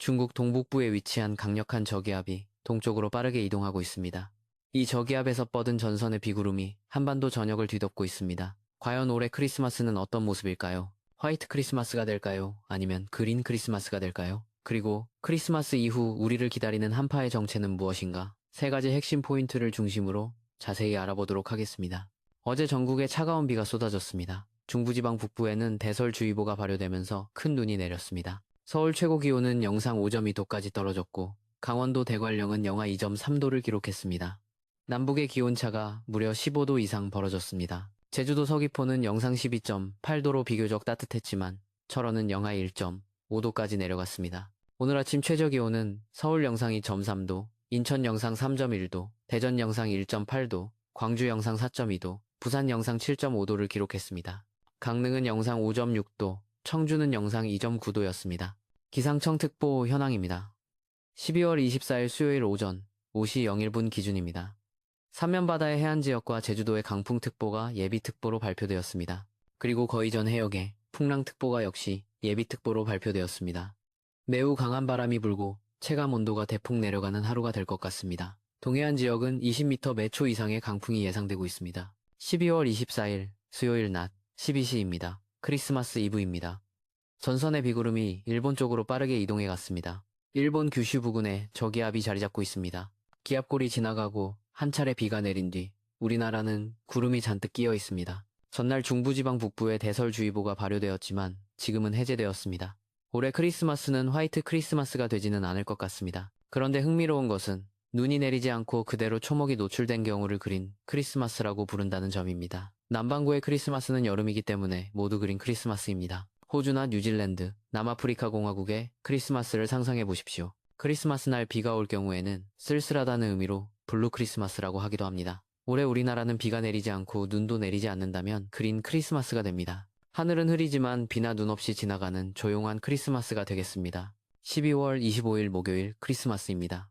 중국 동북부에 위치한 강력한 저기압이 동쪽으로 빠르게 이동하고 있습니다. 이 저기압에서 뻗은 전선의 비구름이 한반도 전역을 뒤덮고 있습니다. 과연 올해 크리스마스는 어떤 모습일까요? 화이트 크리스마스가 될까요? 아니면 그린 크리스마스가 될까요? 그리고 크리스마스 이후 우리를 기다리는 한파의 정체는 무엇인가? 세 가지 핵심 포인트를 중심으로 자세히 알아보도록 하겠습니다. 어제 전국에 차가운 비가 쏟아졌습니다. 중부지방 북부에는 대설주의보가 발효되면서 큰 눈이 내렸습니다. 서울 최고 기온은 영상 5.2도까지 떨어졌고 강원도 대관령은 영하 2.3도를 기록했습니다. 남북의 기온차가 무려 15도 이상 벌어졌습니다. 제주도 서귀포는 영상 12.8도로 비교적 따뜻했지만 철원은 영하 1.5도까지 내려갔습니다. 오늘 아침 최저 기온은 서울 영상 2.3도, 인천 영상 3.1도, 대전 영상 1.8도, 광주 영상 4.2도, 부산 영상 7.5도를 기록했습니다. 강릉은 영상 5.6도, 청주는 영상 2.9도였습니다. 기상청 특보 현황입니다. 12월 24일 수요일 오전 5시 01분 기준입니다. 삼면바다의 해안 지역과 제주도의 강풍특보가 예비특보로 발표되었습니다. 그리고 거의 전 해역에 풍랑특보가 역시 예비특보로 발표되었습니다. 매우 강한 바람이 불고 체감 온도가 대폭 내려가는 하루가 될 것 같습니다. 동해안 지역은 20m 매초 이상의 강풍이 예상되고 있습니다. 12월 24일 수요일 낮 12시입니다. 크리스마스 이브입니다. 전선의 비구름이 일본 쪽으로 빠르게 이동해 갔습니다. 일본 규슈 부근에 저기압이 자리 잡고 있습니다. 기압골이 지나가고 한 차례 비가 내린 뒤 우리나라는 구름이 잔뜩 끼어 있습니다. 전날 중부지방 북부에 대설주의보가 발효되었지만 지금은 해제되었습니다. 올해 크리스마스는 화이트 크리스마스가 되지는 않을 것 같습니다. 그런데 흥미로운 것은 눈이 내리지 않고 그대로 초목이 노출된 경우를 그린 크리스마스라고 부른다는 점입니다. 남반구의 크리스마스는 여름이기 때문에 모두 그린 크리스마스입니다. 호주나 뉴질랜드, 남아프리카 공화국의 크리스마스를 상상해 보십시오. 크리스마스 날 비가 올 경우에는 쓸쓸하다는 의미로 블루 크리스마스라고 하기도 합니다. 올해 우리나라는 비가 내리지 않고 눈도 내리지 않는다면 그린 크리스마스가 됩니다. 하늘은 흐리지만 비나 눈 없이 지나가는 조용한 크리스마스가 되겠습니다. 12월 25일 목요일 크리스마스입니다.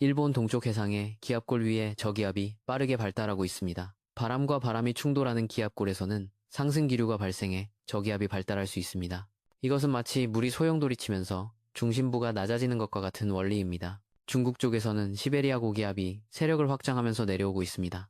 일본 동쪽 해상에 기압골 위에 저기압이 빠르게 발달하고 있습니다. 바람과 바람이 충돌하는 기압골에서는 상승 기류가 발생해 저기압이 발달할 수 있습니다. 이것은 마치 물이 소용돌이 치면서 중심부가 낮아지는 것과 같은 원리입니다. 중국 쪽에서는 시베리아 고기압이 세력을 확장하면서 내려오고 있습니다.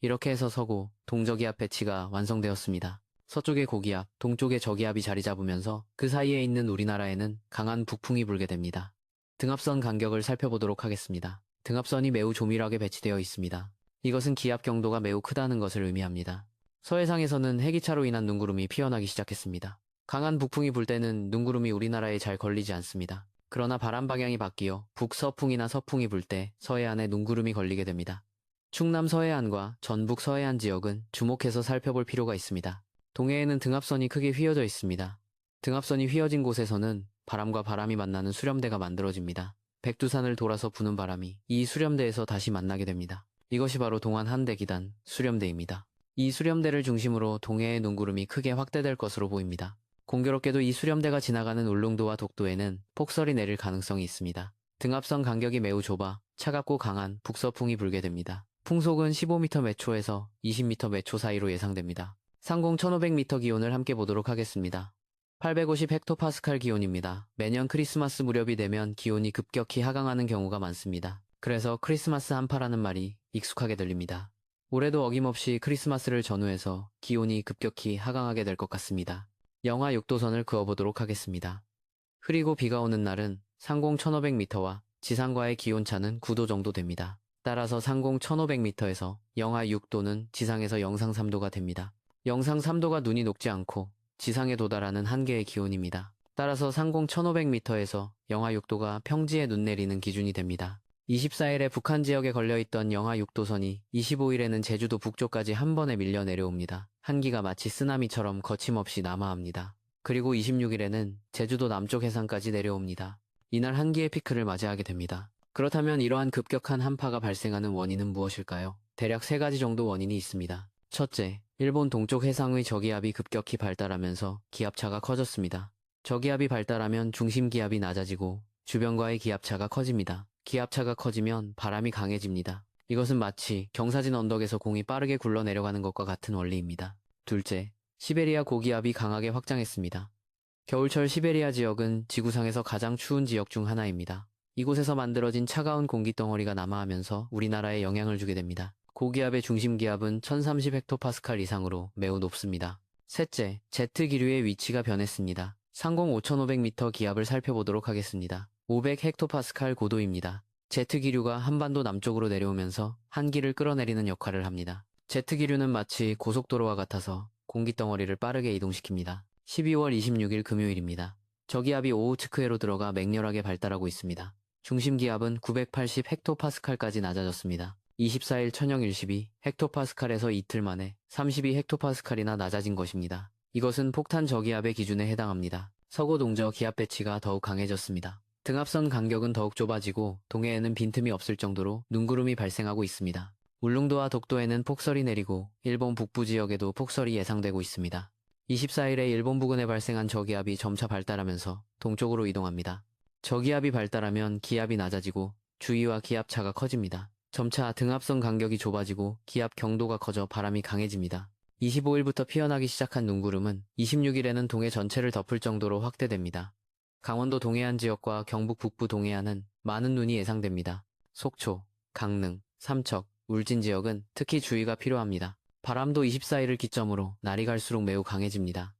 이렇게 해서 서고 동저기압 배치가 완성되었습니다. 서쪽의 고기압, 동쪽의 저기압이 자리 잡으면서 그 사이에 있는 우리나라에는 강한 북풍이 불게 됩니다. 등압선 간격을 살펴보도록 하겠습니다. 등압선이 매우 조밀하게 배치되어 있습니다. 이것은 기압 경도가 매우 크다는 것을 의미합니다. 서해상에서는 해기차로 인한 눈구름이 피어나기 시작했습니다. 강한 북풍이 불 때는 눈구름이 우리나라에 잘 걸리지 않습니다. 그러나 바람 방향이 바뀌어 북서풍이나 서풍이 불 때 서해안에 눈구름이 걸리게 됩니다. 충남 서해안과 전북 서해안 지역은 주목해서 살펴볼 필요가 있습니다. 동해에는 등압선이 크게 휘어져 있습니다. 등압선이 휘어진 곳에서는 바람과 바람이 만나는 수렴대가 만들어집니다. 백두산을 돌아서 부는 바람이 이 수렴대에서 다시 만나게 됩니다. 이것이 바로 동안 한대 기단 수렴대입니다. 이 수렴대를 중심으로 동해의 눈구름이 크게 확대될 것으로 보입니다. 공교롭게도 이 수렴대가 지나가는 울릉도와 독도에는 폭설이 내릴 가능성이 있습니다. 등압선 간격이 매우 좁아 차갑고 강한 북서풍이 불게 됩니다. 풍속은 15m 매초에서 20m 매초 사이로 예상됩니다. 상공 1500m 기온을 함께 보도록 하겠습니다. 850 헥토파스칼 기온입니다. 매년 크리스마스 무렵이 되면 기온이 급격히 하강하는 경우가 많습니다. 그래서 크리스마스 한파라는 말이 익숙하게 들립니다. 올해도 어김없이 크리스마스를 전후해서 기온이 급격히 하강하게 될 것 같습니다. 영하 6도선을 그어보도록 하겠습니다. 흐리고 비가 오는 날은 상공 1500m와 지상과의 기온차는 9도 정도 됩니다. 따라서 상공 1500m에서 영하 6도는 지상에서 영상 3도가 됩니다. 영상 3도가 눈이 녹지 않고 지상에 도달하는 한계의 기온입니다. 따라서 상공 1500m에서 영하 6도가 평지에 눈 내리는 기준이 됩니다. 24일에 북한 지역에 걸려있던 영하 6도선이 25일에는 제주도 북쪽까지 한 번에 밀려 내려옵니다. 한기가 마치 쓰나미처럼 거침없이 남하합니다. 그리고 26일에는 제주도 남쪽 해상까지 내려옵니다. 이날 한기의 피크를 맞이하게 됩니다. 그렇다면 이러한 급격한 한파가 발생하는 원인은 무엇일까요? 대략 세 가지 정도 원인이 있습니다. 첫째, 일본 동쪽 해상의 저기압이 급격히 발달하면서 기압차가 커졌습니다. 저기압이 발달하면 중심 기압이 낮아지고 주변과의 기압차가 커집니다. 기압차가 커지면 바람이 강해집니다. 이것은 마치 경사진 언덕에서 공이 빠르게 굴러 내려가는 것과 같은 원리입니다. 둘째, 시베리아 고기압이 강하게 확장했습니다. 겨울철 시베리아 지역은 지구상에서 가장 추운 지역 중 하나입니다. 이곳에서 만들어진 차가운 공기 덩어리가 남하하면서 우리나라에 영향을 주게 됩니다. 고기압의 중심 기압은 1030 헥토파스칼 이상으로 매우 높습니다. 셋째, 제트 기류의 위치가 변했습니다. 상공 5500m 기압을 살펴보도록 하겠습니다. 500 헥토파스칼 고도입니다. 제트 기류가 한반도 남쪽으로 내려오면서 한기를 끌어내리는 역할을 합니다. 제트 기류는 마치 고속도로와 같아서 공기 덩어리를 빠르게 이동시킵니다. 12월 26일 금요일입니다. 저기압이 오우츠크해로 들어가 맹렬하게 발달하고 있습니다. 중심 기압은 980 헥토파스칼까지 낮아졌습니다. 24일 천영 일십이 헥토파스칼에서 이틀 만에 32 헥토파스칼이나 낮아진 것입니다. 이것은 폭탄 저기압의 기준에 해당합니다. 서고 동저 기압 배치가 더욱 강해졌습니다. 등압선 간격은 더욱 좁아지고 동해에는 빈틈이 없을 정도로 눈구름이 발생하고 있습니다. 울릉도와 독도에는 폭설이 내리고 일본 북부 지역에도 폭설이 예상되고 있습니다. 24일에 일본 부근에 발생한 저기압이 점차 발달하면서 동쪽으로 이동합니다. 저기압이 발달하면 기압이 낮아지고 주위와 기압차가 커집니다. 점차 등압선 간격이 좁아지고 기압 경도가 커져 바람이 강해집니다. 25일부터 피어나기 시작한 눈구름은 26일에는 동해 전체를 덮을 정도로 확대됩니다. 강원도 동해안 지역과 경북 북부 동해안은 많은 눈이 예상됩니다. 속초, 강릉, 삼척, 울진 지역은 특히 주의가 필요합니다. 바람도 24일을 기점으로 날이 갈수록 매우 강해집니다.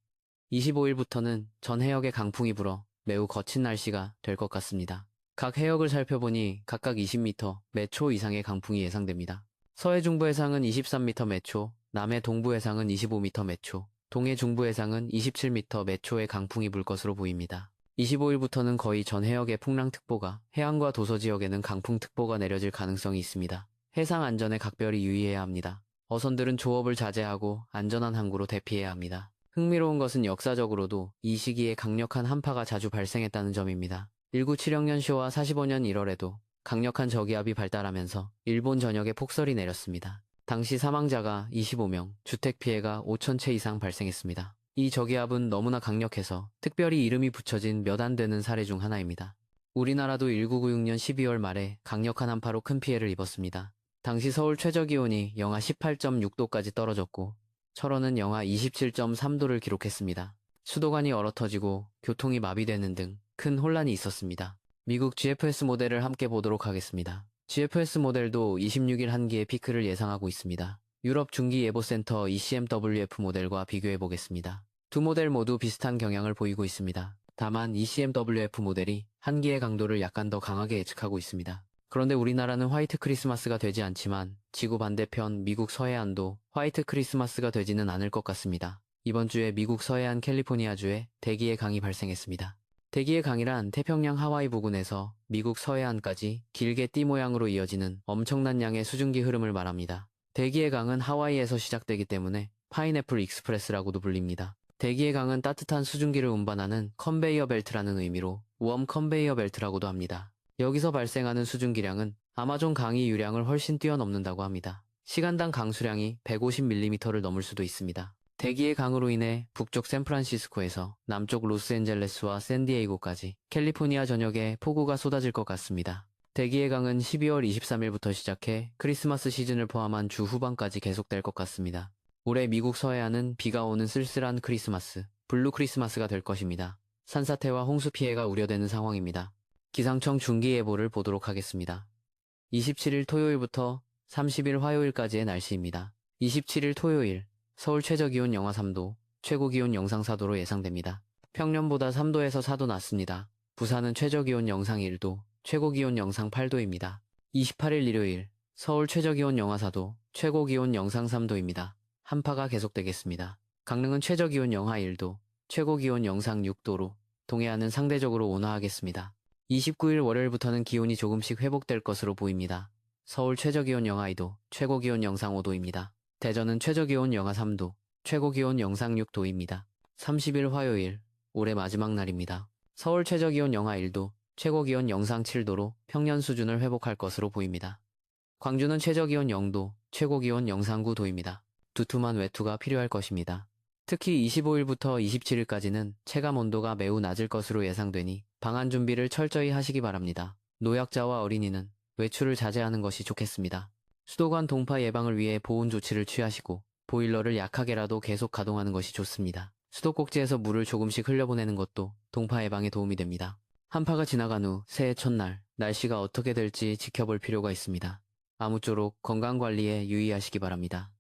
25일부터는 전 해역에 강풍이 불어 매우 거친 날씨가 될 것 같습니다. 각 해역을 살펴보니 각각 20m 매초 이상의 강풍이 예상됩니다. 서해 중부 해상은 23m 매초, 남해 동부 해상은 25m 매초, 동해 중부 해상은 27m 매초의 강풍이 불 것으로 보입니다. 25일부터는 거의 전 해역에 풍랑특보가, 해안과 도서 지역에는 강풍특보가 내려질 가능성이 있습니다. 해상 안전에 각별히 유의해야 합니다. 어선들은 조업을 자제하고 안전한 항구로 대피해야 합니다. 흥미로운 것은 역사적으로도 이 시기에 강력한 한파가 자주 발생했다는 점입니다. 1976년 10와 45년 1월에도 강력한 저기압이 발달하면서 일본 전역에 폭설이 내렸습니다. 당시 사망자가 25명, 주택 피해가 5천 채 이상 발생했습니다. 이 저기압은 너무나 강력해서 특별히 이름이 붙여진 몇 안 되는 사례 중 하나입니다. 우리나라도 1996년 12월 말에 강력한 한파로 큰 피해를 입었습니다. 당시 서울 최저 기온이 영하 18.6도까지 떨어졌고 철원은 영하 27.3도를 기록했습니다. 수도관이 얼어터지고 교통이 마비되는 등 큰 혼란이 있었습니다. 미국 GFS 모델을 함께 보도록 하겠습니다. GFS 모델도 26일 한기의 피크를 예상하고 있습니다. 유럽 중기예보센터 ECMWF 모델과 비교해 보겠습니다. 두 모델 모두 비슷한 경향을 보이고 있습니다. 다만 ECMWF 모델이 한기의 강도를 약간 더 강하게 예측하고 있습니다. 그런데 우리나라는 화이트 크리스마스가 되지 않지만 지구 반대편 미국 서해안도 화이트 크리스마스가 되지는 않을 것 같습니다. 이번 주에 미국 서해안 캘리포니아주에 대기의 강이 발생했습니다. 대기의 강이란 태평양 하와이 부근에서 미국 서해안까지 길게 띠 모양으로 이어지는 엄청난 양의 수증기 흐름을 말합니다. 대기의 강은 하와이에서 시작되기 때문에 파인애플 익스프레스라고도 불립니다. 대기의 강은 따뜻한 수증기를 운반하는 컨베이어 벨트라는 의미로 웜 컨베이어 벨트라고도 합니다. 여기서 발생하는 수증기량은 아마존 강이 유량을 훨씬 뛰어넘는다고 합니다. 시간당 강수량이 150mm를 넘을 수도 있습니다. 대기의 강으로 인해 북쪽 샌프란시스코에서 남쪽 로스앤젤레스와 샌디에이고까지 캘리포니아 전역에 폭우가 쏟아질 것 같습니다. 대기의 강은 12월 23일부터 시작해 크리스마스 시즌을 포함한 주 후반까지 계속될 것 같습니다. 올해 미국 서해안은 비가 오는 쓸쓸한 크리스마스, 블루 크리스마스가 될 것입니다. 산사태와 홍수 피해가 우려되는 상황입니다. 기상청 중기예보를 보도록 하겠습니다. 27일 토요일부터 30일 화요일까지의 날씨입니다. 27일 토요일, 서울 최저기온 영하 3도, 최고기온 영상 4도로 예상됩니다. 평년보다 3도에서 4도 낮습니다. 부산은 최저기온 영상 1도, 최고 기온 영상 8도입니다. 28일 일요일, 서울 최저기온 영하 4도, 최고 기온 영상 3도입니다. 한파가 계속되겠습니다. 강릉은 최저기온 영하 1도, 최고 기온 영상 6도로 동해안은 상대적으로 온화하겠습니다. 29일 월요일부터는 기온이 조금씩 회복될 것으로 보입니다. 서울 최저기온 영하 2도, 최고기온 영상 5도입니다. 대전은 최저기온 영하 3도, 최고기온 영상 6도입니다. 30일 화요일, 올해 마지막 날입니다. 서울 최저기온 영하 1도, 최고 기온 영상 7도로 평년 수준을 회복할 것으로 보입니다. 광주는 최저 기온 0도, 최고 기온 영상 9도입니다. 두툼한 외투가 필요할 것입니다. 특히 25일부터 27일까지는 체감 온도가 매우 낮을 것으로 예상되니 방한 준비를 철저히 하시기 바랍니다. 노약자와 어린이는 외출을 자제하는 것이 좋겠습니다. 수도관 동파 예방을 위해 보온 조치를 취하시고 보일러를 약하게라도 계속 가동하는 것이 좋습니다. 수도꼭지에서 물을 조금씩 흘려보내는 것도 동파 예방에 도움이 됩니다. 한파가 지나간 후 새해 첫날 날씨가 어떻게 될지 지켜볼 필요가 있습니다. 아무쪼록 건강관리에 유의하시기 바랍니다.